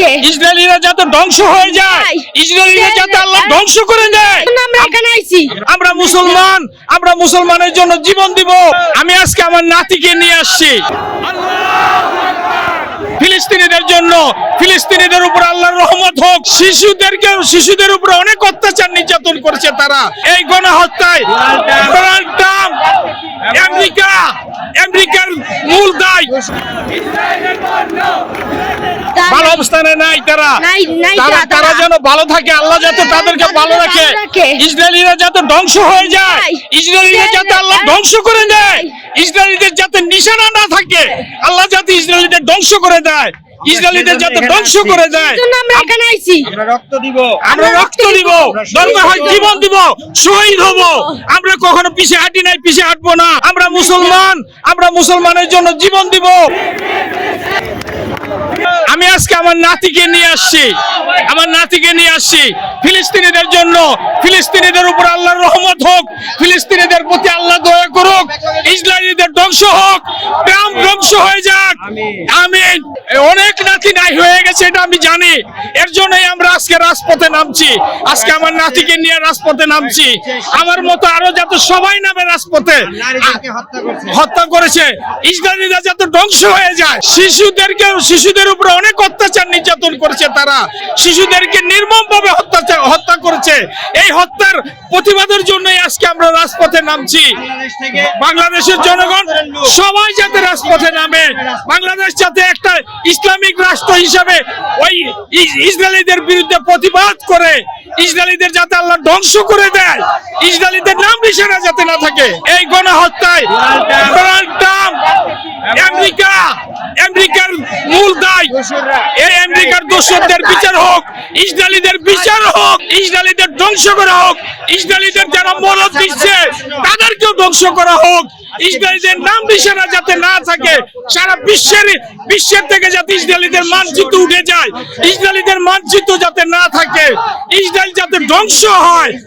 কে? ইসরায়েলিরা যাতে ধ্বংস হয়ে যায় ইসরায়েলিরা যাতে আল্লাহ ধ্বংস করে দেয়। আমরা এখানে আইছি। আমরা মুসলমান আমরা মুসলমানের জন্য জীবন দিব। আমি আজকে আমার নাতিকে নিয়ে আসছি। ফিলিস্তিনিদের জন্য ফিলিস্তিনিদের উপর আল্লাহর রহমত হোক শিশুদেরকে শিশুদের উপর অনেক অত্যাচার নির্যাতন করেছে তারা। এই গণহত্যায় ট্রাম্প আমেরিকা তা- ভালো অবস্থানে নাই তারা। নাই নাই তারা যেন ভালো থাকে আল্লাহ যাতে তাদেরকে ভালো রাখে। ইসরায়েলিরা যাতে ধ্বংস হয়ে যায়। ইসরায়েলিরা যাতে আল্লাহ ধ্বংস করে দেয়। ইসরায়েলিদের যাতে নিশানা না থাকে আল্লাহ যাতে ইসরায়েলিদের ধ্বংস করে দেয়। ইসরায়েলিদের যাতে ধ্বংস করে দেয়। এজন্য আমরা এখানে আইছি আমরা রক্ত দিব। আমরা রক্ত দিব। দরকার হয় জীবন দিব। শহীদ হব। আমরা কখনো পিছে হাঁটি নাই পিছে হাঁটবো না। আমরা মুসলমান। আমরা মুসলমানের জন্য জীবন দিব। আমি আজকে আমার নাতিকে নিয়ে আসছি। আমার নাতিকে নিয়ে আসছি। ফিলিস্তিনিদের জন্য। ফিলিস্তিনিদের উপর আল্লাহর রহমত হোক। ফিলিস্তিনিদের প্রতি আল্লাহ দয়া করুক। ইসরায়েলিদের ধ্বংস হোক। ধ্বংস হয়ে যাক। আমিন। অনেক নাতি নাই হয়ে গেছে এটা আমি জানি। এর জন্যই আমরা আজকে রাজপথে নামছি। আজকে আমার নাতিকে নিয়ে রাজপথে নামছি। আমার মতো আরও যাতে সবাই নামে রাজপথে হত্যা করেছে। ইসরায়েলিরা যাতে ধ্বংস হয়ে যায়। শিশুদেরকে শিশুদের উপরে অনেক অত্যাচার নির্যাতন করেছে তারা। শিশুদেরকে নির্মম ভাবে হত্যা হত্যা করেছে। এই হত্যার প্রতিবাদের জন্যই আজকে আমরা রাজপথে নামছি। বাংলাদেশের জনগণ সবাই যাতে রাজপথে নামে বাংলাদেশ যাতে একটা ইসলামিক রাষ্ট্র হিসাবে ওই ইসরায়েলিদের বিরুদ্ধে প্রতিবাদ করে ইসরায়েলিদের যাতে আল্লাহ ধ্বংস করে দেয়, ইসরায়েলিদের নাম নিশানা যাতে না থাকে। এই গণহত্যায় আমেরিকা, আমেরিকার মূল দায়। এই আমেরিকার দোষরদের বিচার হোক, ইসরায়েলিদের বিচার হোক, ইসরায়েলিদের ধ্বংস করা হোক, ইসরায়েলিদের যারা মদত দিচ্ছে তাদেরকেও ধ্বংস করা হোক। ইসরায়েলের নাম নিশানা যাতে না থাকে, সারা বিশ্বের বিশ্বের থেকে যাতে ইসরায়েলিদের মানচিত্র উঠে যায়, ইসরায়েলিদের মানচিত্র যাতে না থাকে, ইসরায়েল যাতে ধ্বংস হয়।